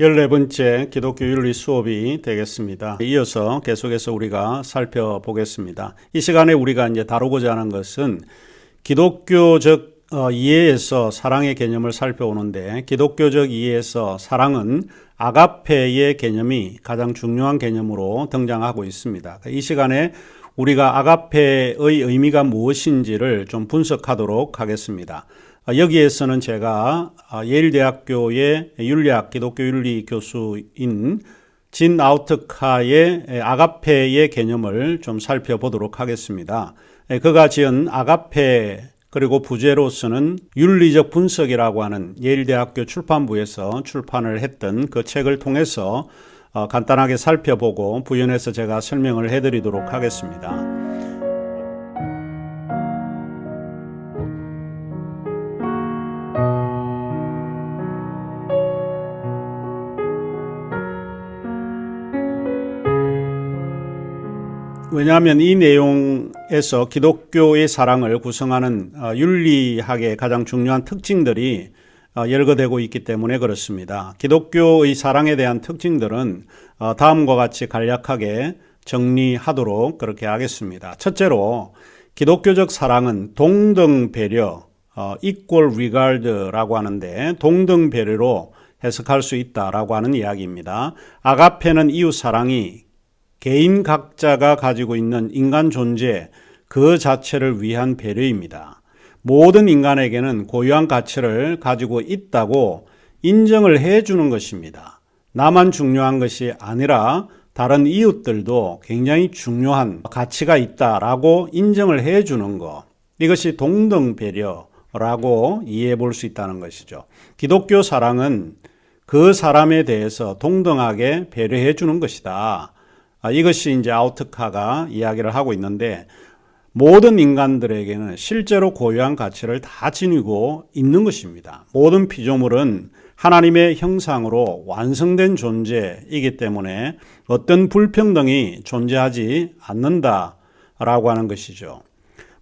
14번째 기독교 윤리 수업이 되겠습니다. 이어서 계속해서 우리가 살펴보겠습니다. 이 시간에 우리가 이제 다루고자 하는 것은 기독교적 어, 이해에서 사랑의 개념을 살펴오는데 기독교적 이해에서 사랑은 아가페의 개념이 가장 중요한 개념으로 등장하고 있습니다. 이 시간에 우리가 아가페의 의미가 무엇인지를 좀 분석하도록 하겠습니다. 아, 여기에서는 제가 아, 예일대학교의 윤리학 기독교 윤리 교수인 진 아우트카의 아가페의 개념을 좀 살펴보도록 하겠습니다. 그가 지은 아가페 그리고 부제로서는 윤리적 분석이라고 하는 예일대학교 출판부에서 출판을 했던 그 책을 통해서 어, 간단하게 살펴보고 부연해서 제가 설명을 해드리도록 하겠습니다. 왜냐하면 이 내용에서 기독교의 사랑을 구성하는 어, 윤리학의 가장 중요한 특징들이 어, 열거되고 있기 때문에 그렇습니다. 기독교의 사랑에 대한 특징들은 어, 다음과 같이 간략하게 정리하도록 그렇게 하겠습니다. 첫째로 기독교적 사랑은 동등 배려, equal regard라고 하는데 동등 배려로 해석할 수 있다라고 하는 이야기입니다. 아가페는 이웃 사랑이 개인 각자가 가지고 있는 인간 존재 그 자체를 위한 배려입니다. 모든 인간에게는 고유한 가치를 가지고 있다고 인정을 해 주는 것입니다. 나만 중요한 것이 아니라 다른 이웃들도 굉장히 중요한 가치가 있다라고 인정을 해 주는 것. 이것이 동등 배려라고 이해해 볼 수 있다는 것이죠. 기독교 사랑은 그 사람에 대해서 동등하게 배려해 주는 것이다. 아, 이것이 이제 아우트카가 이야기를 하고 있는데 모든 인간들에게는 실제로 고유한 가치를 다 지니고 있는 것입니다. 모든 피조물은 하나님의 형상으로 완성된 존재이기 때문에 어떤 불평등이 존재하지 않는다라고 하는 것이죠.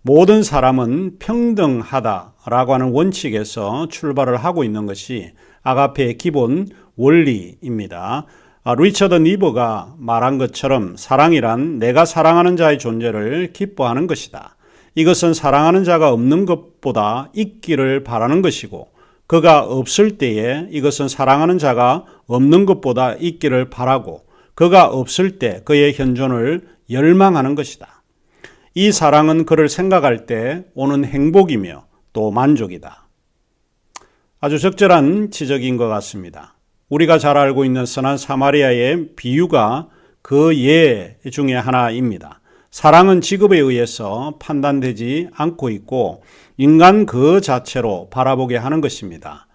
모든 사람은 평등하다라고 하는 원칙에서 출발을 하고 있는 것이 아가페의 기본 원리입니다. 아, 리처드 니버가 말한 것처럼 사랑이란 내가 사랑하는 자의 존재를 기뻐하는 것이다. 이것은 사랑하는 자가 없는 것보다 있기를 바라는 것이고 그가 없을 때에 이것은 사랑하는 자가 없는 것보다 있기를 바라고 그가 없을 때 그의 현존을 열망하는 것이다. 이 사랑은 그를 생각할 때 오는 행복이며 또 만족이다. 아주 적절한 지적인 것 같습니다. 우리가 잘 알고 있는 선한 사마리아의 비유가 그 예 중에 하나입니다. 사랑은 직업에 의해서 판단되지 않고 있고 인간 그 자체로 바라보게 하는 것입니다.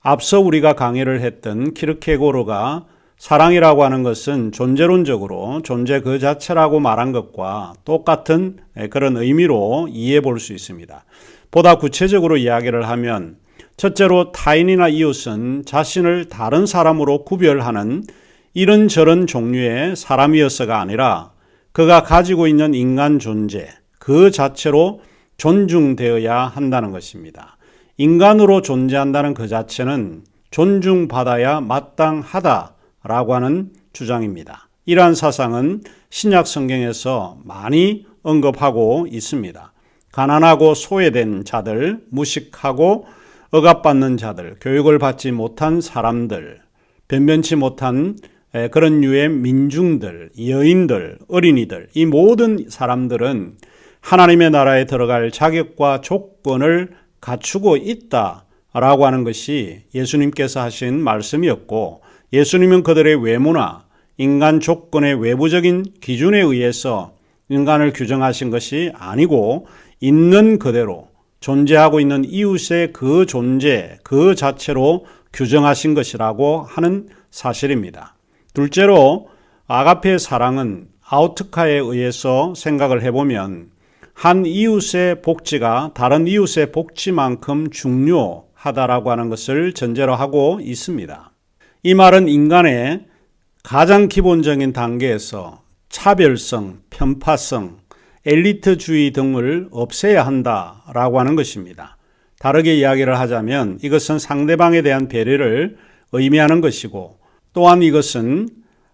앞서 우리가 강의를 했던 키르케고르가 사랑이라고 하는 것은 존재론적으로 존재 그 자체라고 말한 것과 똑같은 그런 의미로 이해해 볼 수 있습니다. 보다 구체적으로 이야기를 하면 첫째로 타인이나 이웃은 자신을 다른 사람으로 구별하는 이런저런 종류의 사람이어서가 아니라 그가 가지고 있는 인간 존재 그 자체로 존중되어야 한다는 것입니다. 인간으로 존재한다는 그 자체는 존중받아야 마땅하다라고 하는 주장입니다. 이러한 사상은 신약 성경에서 많이 언급하고 있습니다. 가난하고 소외된 자들, 무식하고 억압받는 자들, 교육을 받지 못한 사람들, 변변치 못한 그런 류의 민중들, 여인들, 어린이들, 이 모든 사람들은 하나님의 나라에 들어갈 자격과 조건을 갖추고 있다 라고 하는 것이 예수님께서 하신 말씀이었고, 예수님은 그들의 외모나 인간 조건의 외부적인 기준에 의해서 인간을 규정하신 것이 아니고, 있는 그대로 존재하고 있는 이웃의 그 존재, 그 자체로 규정하신 것이라고 하는 사실입니다. 둘째로 아가페의 사랑은 아우트카에 의해서 생각을 해보면 한 이웃의 복지가 다른 이웃의 복지만큼 중요하다라고 하는 것을 전제로 하고 있습니다. 이 말은 인간의 가장 기본적인 단계에서 차별성, 편파성, 엘리트주의 등을 없애야 한다라고 하는 것입니다. 다르게 이야기를 하자면 이것은 상대방에 대한 배려를 의미하는 것이고 또한 이것은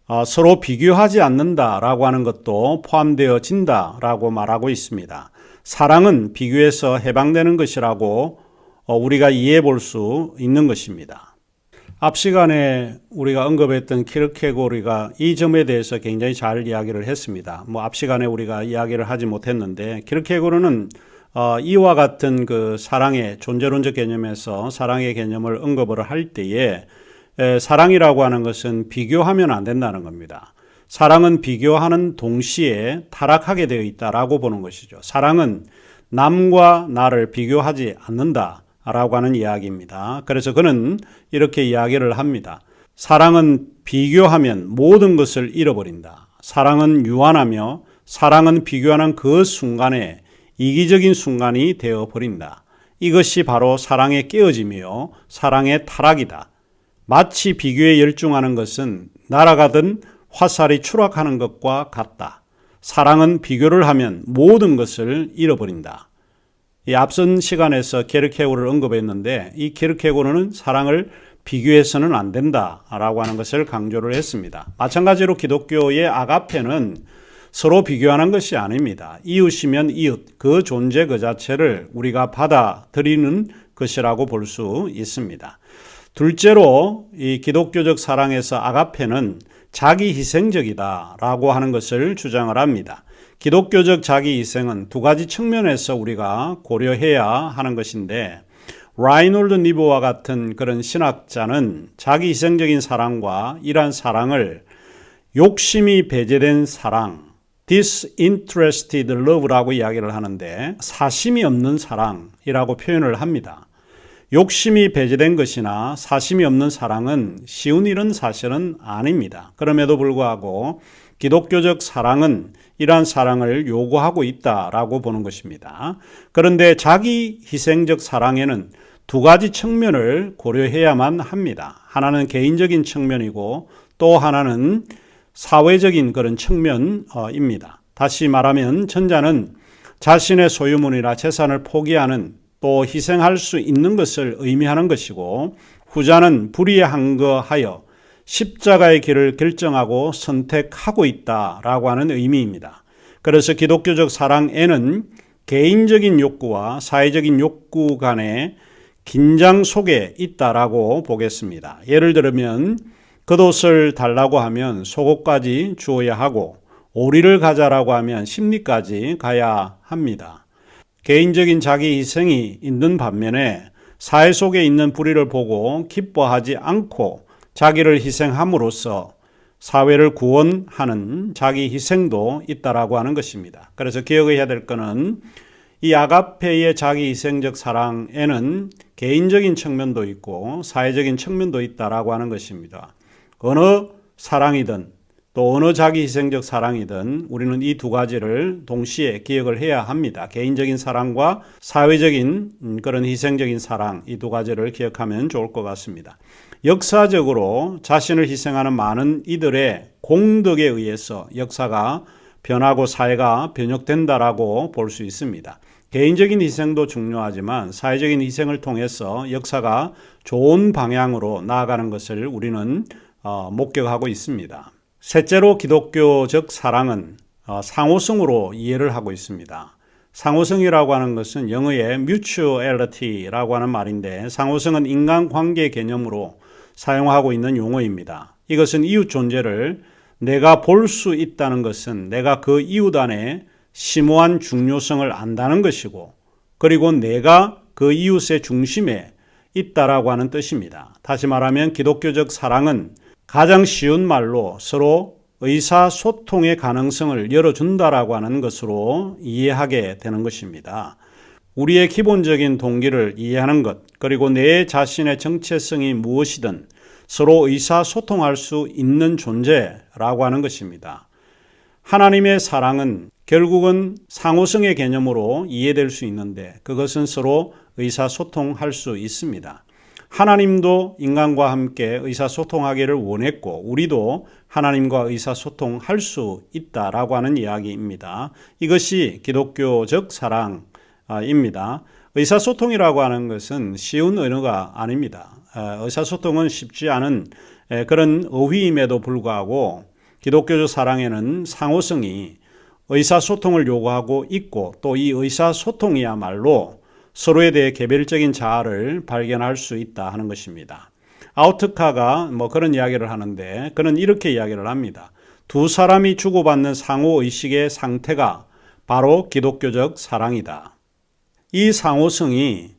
어, 서로 비교하지 않는다라고 하는 것도 포함되어진다라고 말하고 있습니다. 사랑은 비교에서 해방되는 것이라고 어, 우리가 이해해 볼 수 있는 것입니다. 앞 시간에 우리가 언급했던 키르케고리가 이 점에 대해서 굉장히 잘 이야기를 했습니다. 뭐 앞 시간에 우리가 이야기를 하지 못했는데 키르케고르는 어, 이와 같은 그 사랑의 존재론적 개념에서 사랑의 개념을 언급을 할 때에 에, 사랑이라고 하는 것은 비교하면 안 된다는 겁니다. 사랑은 비교하는 동시에 타락하게 되어 있다라고 보는 것이죠. 사랑은 남과 나를 비교하지 않는다 라고 하는 이야기입니다. 그래서 그는 이렇게 이야기를 합니다. 사랑은 비교하면 모든 것을 잃어버린다. 사랑은 유한하며 사랑은 비교하는 그 순간에 이기적인 순간이 되어 버린다. 이것이 바로 사랑의 깨어짐이요. 사랑의 타락이다. 마치 비교에 열중하는 것은 날아가던 화살이 추락하는 것과 같다. 사랑은 비교를 하면 모든 것을 잃어버린다. 이 앞선 시간에서 게르케고를 언급했는데 이 게르케고는 사랑을 비교해서는 안 된다라고 하는 것을 강조를 했습니다. 마찬가지로 기독교의 아가페는 서로 비교하는 것이 아닙니다. 이웃이면 이웃, 그 존재 그 자체를 우리가 받아들이는 것이라고 볼 수 있습니다. 둘째로 이 기독교적 사랑에서 아가페는 자기 희생적이다라고 하는 것을 주장을 합니다. 기독교적 자기 희생은 두 가지 측면에서 우리가 고려해야 하는 것인데 라이놀드 니보와 같은 그런 신학자는 자기 희생적인 사랑과 이러한 사랑을 욕심이 배제된 사랑, disinterested love라고 이야기를 하는데 사심이 없는 사랑이라고 표현을 합니다. 욕심이 배제된 것이나 사심이 없는 사랑은 쉬운 일은 사실은 아닙니다. 그럼에도 불구하고 기독교적 사랑은 이러한 사랑을 요구하고 있다라고 보는 것입니다. 그런데 자기 희생적 사랑에는 두 가지 측면을 고려해야만 합니다. 하나는 개인적인 측면이고 또 하나는 사회적인 그런 측면입니다. 다시 말하면 전자는 자신의 소유물이나 재산을 포기하는 또 희생할 수 있는 것을 의미하는 것이고 후자는 불의한 거하여 십자가의 길을 결정하고 선택하고 있다라고 하는 의미입니다. 그래서 기독교적 사랑에는 개인적인 욕구와 사회적인 욕구 간의 긴장 속에 있다라고 보겠습니다. 예를 들면 겉옷을 달라고 하면 속옷까지 주어야 하고 오리를 가자라고 하면 심리까지 가야 합니다. 개인적인 자기 희생이 있는 반면에 사회 속에 있는 불의를 보고 기뻐하지 않고 자기를 희생함으로써 사회를 구원하는 자기 희생도 있다라고 하는 것입니다. 그래서 기억해야 될 것은 이 아가페의 자기 희생적 사랑에는 개인적인 측면도 있고 사회적인 측면도 있다라고 하는 것입니다. 어느 사랑이든 또 어느 자기 희생적 사랑이든 우리는 이 두 가지를 동시에 기억을 해야 합니다. 개인적인 사랑과 사회적인 음, 그런 희생적인 사랑 이 두 가지를 기억하면 좋을 것 같습니다. 역사적으로 자신을 희생하는 많은 이들의 공덕에 의해서 역사가 변하고 사회가 변혁된다라고 볼 수 있습니다. 개인적인 희생도 중요하지만 사회적인 희생을 통해서 역사가 좋은 방향으로 나아가는 것을 우리는 어, 목격하고 있습니다. 셋째로 기독교적 사랑은 어, 상호성으로 이해를 하고 있습니다. 상호성이라고 하는 것은 영어의 mutuality라고 하는 말인데 상호성은 인간 관계 개념으로 사용하고 있는 용어입니다. 이것은 이웃 존재를 내가 볼 수 있다는 것은 내가 그 이웃 안에 심오한 중요성을 안다는 것이고 그리고 내가 그 이웃의 중심에 있다라고 하는 뜻입니다. 다시 말하면 기독교적 사랑은 가장 쉬운 말로 서로 의사소통의 가능성을 열어준다라고 하는 것으로 이해하게 되는 것입니다. 우리의 기본적인 동기를 이해하는 것, 그리고 내 자신의 정체성이 무엇이든 서로 의사소통할 수 있는 존재라고 하는 것입니다. 하나님의 사랑은 결국은 상호성의 개념으로 이해될 수 있는데 그것은 서로 의사소통할 수 있습니다. 하나님도 인간과 함께 의사소통하기를 원했고 우리도 하나님과 의사소통할 수 있다라고 하는 이야기입니다. 이것이 기독교적 사랑 입니다. 의사소통이라고 하는 것은 쉬운 언어가 아닙니다. 어, 의사소통은 쉽지 않은 에, 그런 어휘임에도 불구하고 기독교적 사랑에는 상호성이 의사소통을 요구하고 있고 또 이 의사소통이야말로 서로에 대해 개별적인 자아를 발견할 수 있다 하는 것입니다. 아우트카가 뭐 그런 이야기를 하는데 그는 이렇게 이야기를 합니다. 두 사람이 주고받는 상호 의식의 상태가 바로 기독교적 사랑이다. 이 상호성이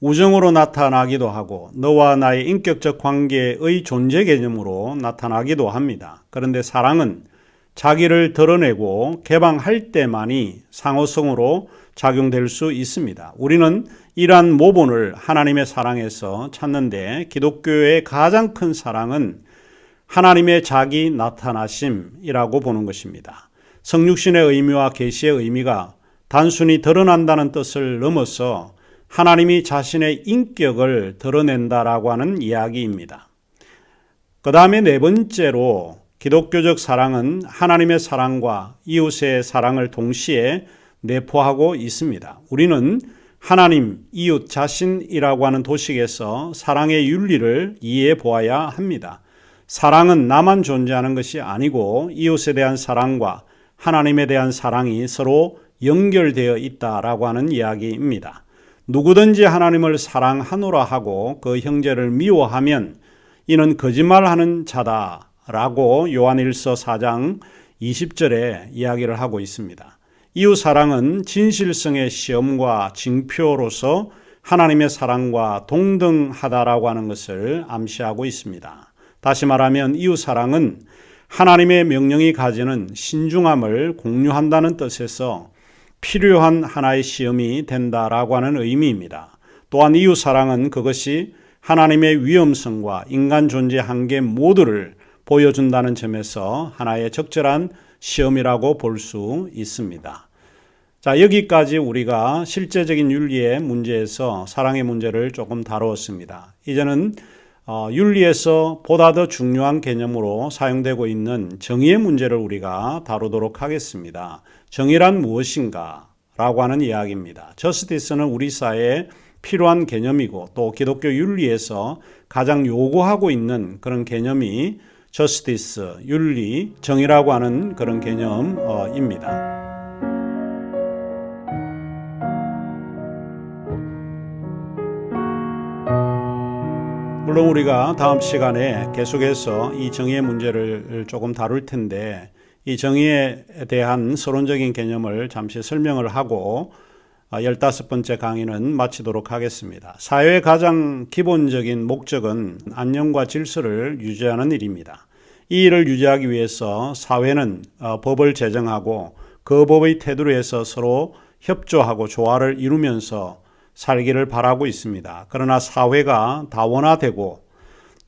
우정으로 나타나기도 하고 너와 나의 인격적 관계의 존재 개념으로 나타나기도 합니다. 그런데 사랑은 자기를 드러내고 개방할 때만이 상호성으로 작용될 수 있습니다. 우리는 이러한 모본을 하나님의 사랑에서 찾는데 기독교의 가장 큰 사랑은 하나님의 자기 나타나심이라고 보는 것입니다. 성육신의 의미와 계시의 의미가 단순히 드러난다는 뜻을 넘어서 하나님이 자신의 인격을 드러낸다라고 하는 이야기입니다. 그 다음에 네 번째로 기독교적 사랑은 하나님의 사랑과 이웃의 사랑을 동시에 내포하고 있습니다. 우리는 하나님, 이웃, 자신이라고 하는 도식에서 사랑의 윤리를 이해해 보아야 합니다. 사랑은 나만 존재하는 것이 아니고 이웃에 대한 사랑과 하나님에 대한 사랑이 서로 연결되어 있다라고 하는 이야기입니다. 누구든지 하나님을 사랑하노라 하고 그 형제를 미워하면 이는 거짓말하는 자다라고 요한일서 4장 20절에 이야기를 하고 있습니다. 이웃 사랑은 진실성의 시험과 징표로서 하나님의 사랑과 동등하다라고 하는 것을 암시하고 있습니다. 다시 말하면 이웃 사랑은 하나님의 명령이 가지는 신중함을 공유한다는 뜻에서 필요한 하나의 시험이 된다라고 하는 의미입니다. 또한 이웃 사랑은 그것이 하나님의 위험성과 인간 존재 한계 모두를 보여준다는 점에서 하나의 적절한 시험이라고 볼 수 있습니다. 자, 여기까지 우리가 실제적인 윤리의 문제에서 사랑의 문제를 조금 다루었습니다. 이제는 어, 윤리에서 보다 더 중요한 개념으로 사용되고 있는 정의의 문제를 우리가 다루도록 하겠습니다. 정의란 무엇인가? 라고 하는 이야기입니다. 저스티스는 우리 사회에 필요한 개념이고 또 기독교 윤리에서 가장 요구하고 있는 그런 개념이 저스티스, 윤리, 정의라고 하는 그런 개념입니다. 물론 우리가 다음 시간에 계속해서 이 정의의 문제를 조금 다룰 텐데 이 정의에 대한 서론적인 개념을 잠시 설명을 하고 15번째 강의는 마치도록 하겠습니다. 사회의 가장 기본적인 목적은 안녕과 질서를 유지하는 일입니다. 이 일을 유지하기 위해서 사회는 어, 법을 제정하고 그 법의 테두리에 해서 서로 협조하고 조화를 이루면서 살기를 바라고 있습니다. 그러나 사회가 다원화되고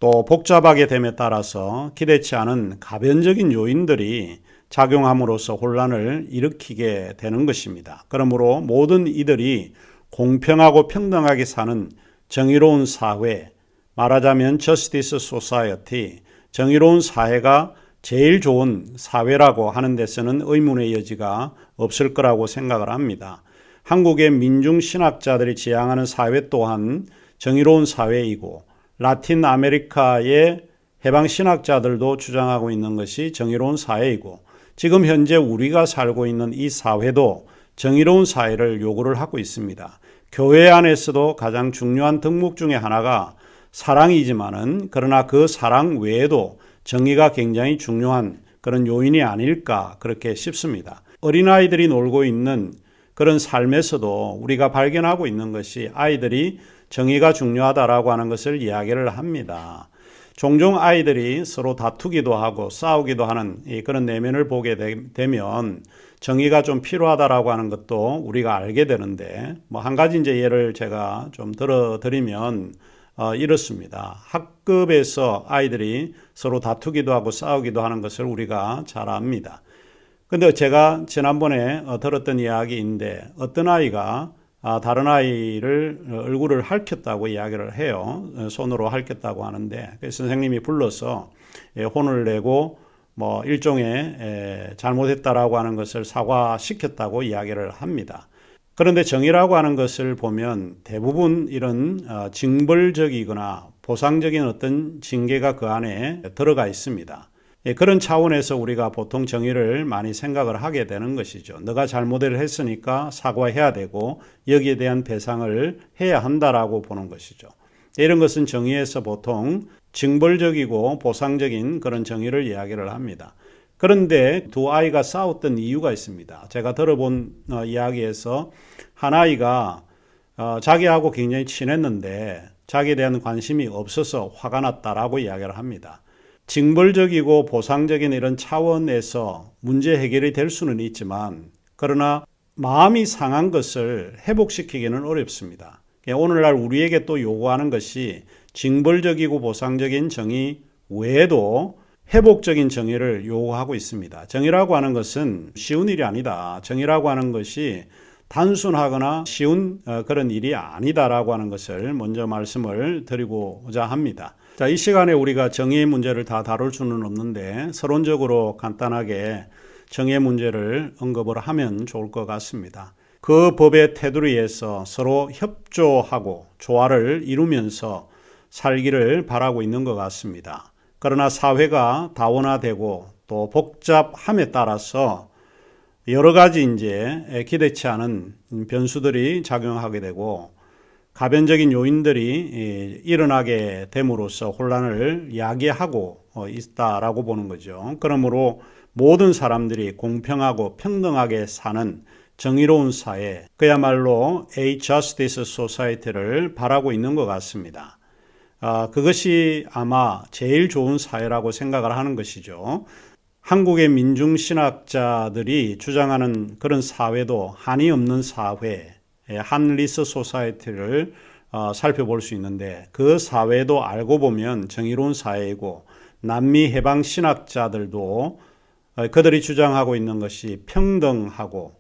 또 복잡하게 됨에 따라서 기대치 않은 가변적인 요인들이 작용함으로써 혼란을 일으키게 되는 것입니다. 그러므로 모든 이들이 공평하고 평등하게 사는 정의로운 사회, 말하자면 저스티스 소사이어티, 정의로운 사회가 제일 좋은 사회라고 하는 데서는 의문의 여지가 없을 거라고 생각을 합니다. 한국의 민중 신학자들이 지향하는 사회 또한 정의로운 사회이고 라틴 아메리카의 해방 신학자들도 주장하고 있는 것이 정의로운 사회이고 지금 현재 우리가 살고 있는 이 사회도 정의로운 사회를 요구를 하고 있습니다. 교회 안에서도 가장 중요한 덕목 중의 하나가 사랑이지만은 그러나 그 사랑 외에도 정의가 굉장히 중요한 그런 요인이 아닐까 그렇게 싶습니다. 어린아이들이 놀고 있는 그런 삶에서도 우리가 발견하고 있는 것이 아이들이 정의가 중요하다라고 하는 것을 이야기를 합니다. 종종 아이들이 서로 다투기도 하고 싸우기도 하는 그런 내면을 보게 되면 정의가 좀 필요하다라고 하는 것도 우리가 알게 되는데 뭐 한 가지 이제 예를 제가 좀 들어 드리면 어, 이렇습니다. 학급에서 아이들이 서로 다투기도 하고 싸우기도 하는 것을 우리가 잘 압니다. 근데 제가 지난번에 어, 들었던 이야기인데 어떤 아이가 아, 다른 아이를 어, 얼굴을 핥혔다고 이야기를 해요. 어, 손으로 핥혔다고 하는데 선생님이 불러서 예, 혼을 내고 뭐 일종의 잘못했다라고 하는 것을 사과시켰다고 이야기를 합니다. 그런데 정의라고 하는 것을 보면 대부분 이런 징벌적이거나 보상적인 어떤 징계가 그 안에 들어가 있습니다. 예, 그런 차원에서 우리가 보통 정의를 많이 생각을 하게 되는 것이죠. 너가 잘못을 했으니까 사과해야 되고 여기에 대한 배상을 해야 한다라고 보는 것이죠. 이런 것은 정의에서 보통 징벌적이고 보상적인 그런 정의를 이야기를 합니다. 그런데 두 아이가 싸웠던 이유가 있습니다. 제가 들어본 어, 이야기에서 한 아이가 어, 자기하고 굉장히 친했는데 자기에 대한 관심이 없어서 화가 났다라고 이야기를 합니다. 징벌적이고 보상적인 이런 차원에서 문제 해결이 될 수는 있지만 그러나 마음이 상한 것을 회복시키기는 어렵습니다. 오늘날 우리에게 또 요구하는 것이 징벌적이고 보상적인 정의 외에도 회복적인 정의를 요구하고 있습니다. 정의라고 하는 것은 쉬운 일이 아니다. 정의라고 하는 것이 단순하거나 쉬운 어, 그런 일이 아니다라고 하는 것을 먼저 말씀을 드리고자 합니다. 자, 이 시간에 우리가 정의의 문제를 다 다룰 수는 없는데 서론적으로 간단하게 정의의 문제를 언급을 하면 좋을 것 같습니다. 그 법의 테두리에서 서로 협조하고 조화를 이루면서 살기를 바라고 있는 것 같습니다. 그러나 사회가 다원화되고 또 복잡함에 따라서 여러 가지 이제 기대치 않은 변수들이 작용하게 되고 가변적인 요인들이 일어나게 됨으로써 혼란을 야기하고 어, 있다라고 보는 거죠. 그러므로 모든 사람들이 공평하고 평등하게 사는 정의로운 사회, 그야말로 a justice society를 바라고 있는 것 같습니다. 아, 그것이 아마 제일 좋은 사회라고 생각을 하는 것이죠. 한국의 민중신학자들이 주장하는 그런 사회도 한이 없는 사회, 한 리스 소사이티를 어, 살펴볼 수 있는데 그 사회도 알고 보면 정의로운 사회이고 남미 해방 신학자들도 어, 그들이 주장하고 있는 것이 평등하고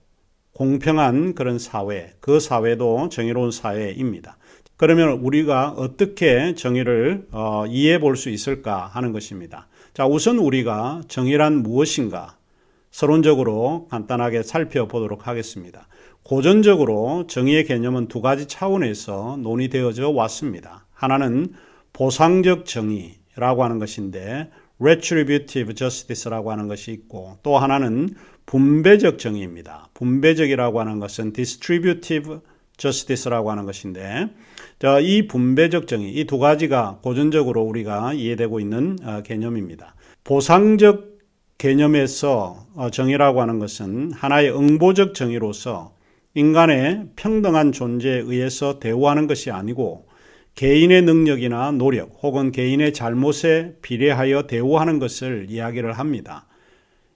공평한 그런 사회, 그 사회도 정의로운 사회입니다. 그러면 우리가 어떻게 정의를 어, 이해해 볼 수 있을까 하는 것입니다. 자, 우선 우리가 정의란 무엇인가 서론적으로 간단하게 살펴보도록 하겠습니다. 고전적으로 정의의 개념은 두 가지 차원에서 논의되어져 왔습니다. 하나는 보상적 정의라고 하는 것인데 retributive justice라고 하는 것이 있고 또 하나는 분배적 정의입니다. 분배적이라고 하는 것은 distributive justice라고 하는 것인데 이 분배적 정의 이 두 가지가 고전적으로 우리가 이해되고 있는 어, 개념입니다. 보상적 개념에서 어, 정의라고 하는 것은 하나의 응보적 정의로서 인간의 평등한 존재에 의해서 대우하는 것이 아니고 개인의 능력이나 노력 혹은 개인의 잘못에 비례하여 대우하는 것을 이야기를 합니다.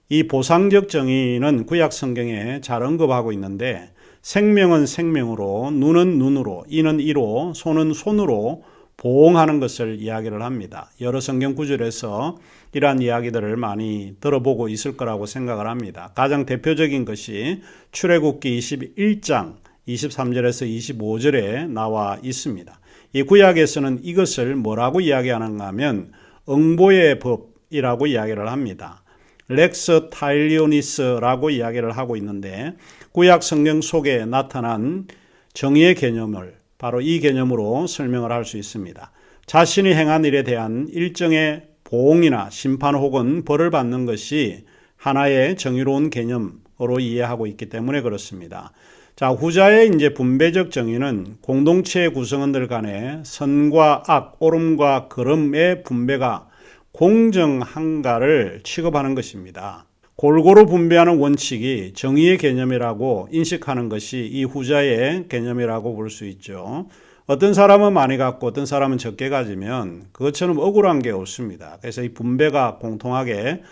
이 보상적 정의는 구약 성경에 잘 언급하고 있는데 생명은 생명으로 눈은 눈으로 이는 이로 손은 손으로 보응하는 것을 이야기를 합니다. 여러 성경 구절에서 이러한 이야기들을 많이 들어보고 있을 거라고 생각을 합니다. 가장 대표적인 것이 출애굽기 21장 23절에서 25절에 나와 있습니다. 이 구약에서는 이것을 뭐라고 이야기하는가 하면 응보의 법이라고 이야기를 합니다. 렉스 타일리오니스라고 이야기를 하고 있는데 구약 성경 속에 나타난 정의의 개념을 바로 이 개념으로 설명을 할 수 있습니다. 자신이 행한 일에 대한 일정의 보응이나 심판 혹은 벌을 받는 것이 하나의 정의로운 개념으로 이해하고 있기 때문에 그렇습니다. 자, 후자의 이제 분배적 정의는 공동체의 구성원들 간의 선과 악, 옳음과 그름의 분배가 공정한가를 취급하는 것입니다. 골고루 분배하는 원칙이 정의의 개념이라고 인식하는 것이 이 후자의 개념이라고 볼 수 있죠. 어떤 사람은 많이 갖고 어떤 사람은 적게 가지면 그것처럼 억울한 게 없습니다. 그래서 이 분배가 공통하게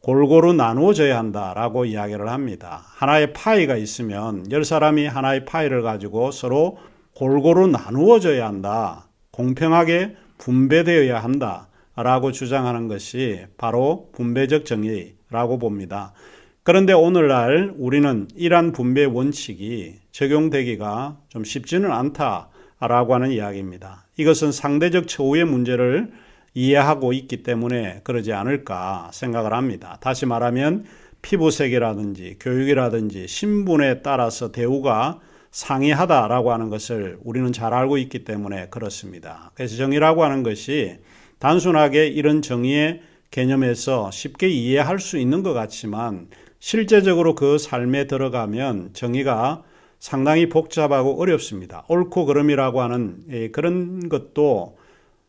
골고루 나누어져야 한다라고 이야기를 합니다. 하나의 파이가 있으면 열 사람이 하나의 파이를 가지고 서로 골고루 나누어져야 한다. 공평하게 분배되어야 한다 라고 주장하는 것이 바로 분배적 정의 라고 봅니다. 그런데 오늘날 우리는 이러한 분배 원칙이 적용되기가 좀 쉽지는 않다라고 하는 이야기입니다. 이것은 상대적 처우의 문제를 이해하고 있기 때문에 그러지 않을까 생각을 합니다. 다시 말하면 피부색이라든지 교육이라든지 신분에 따라서 대우가 상이하다라고 하는 것을 우리는 잘 알고 있기 때문에 그렇습니다. 그래서 정의라고 하는 것이 단순하게 이런 정의의 개념에서 쉽게 이해할 수 있는 것 같지만 실제적으로 그 삶에 들어가면 정의가 상당히 복잡하고 어렵습니다. 옳고 그름이라고 하는 예, 그런 것도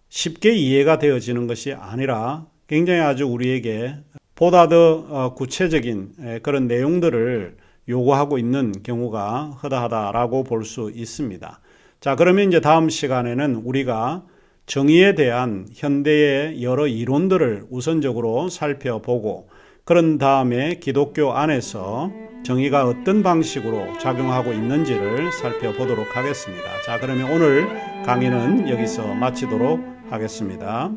쉽게 이해가 되어지는 것이 아니라 굉장히 아주 우리에게 보다 더 어, 구체적인 예, 그런 내용들을 요구하고 있는 경우가 허다하다라고 볼 수 있습니다. 자, 그러면 이제 다음 시간에는 우리가 정의에 대한 현대의 여러 이론들을 우선적으로 살펴보고 그런 다음에 기독교 안에서 정의가 어떤 방식으로 작용하고 있는지를 살펴보도록 하겠습니다. 자, 그러면 오늘 강의는 여기서 마치도록 하겠습니다.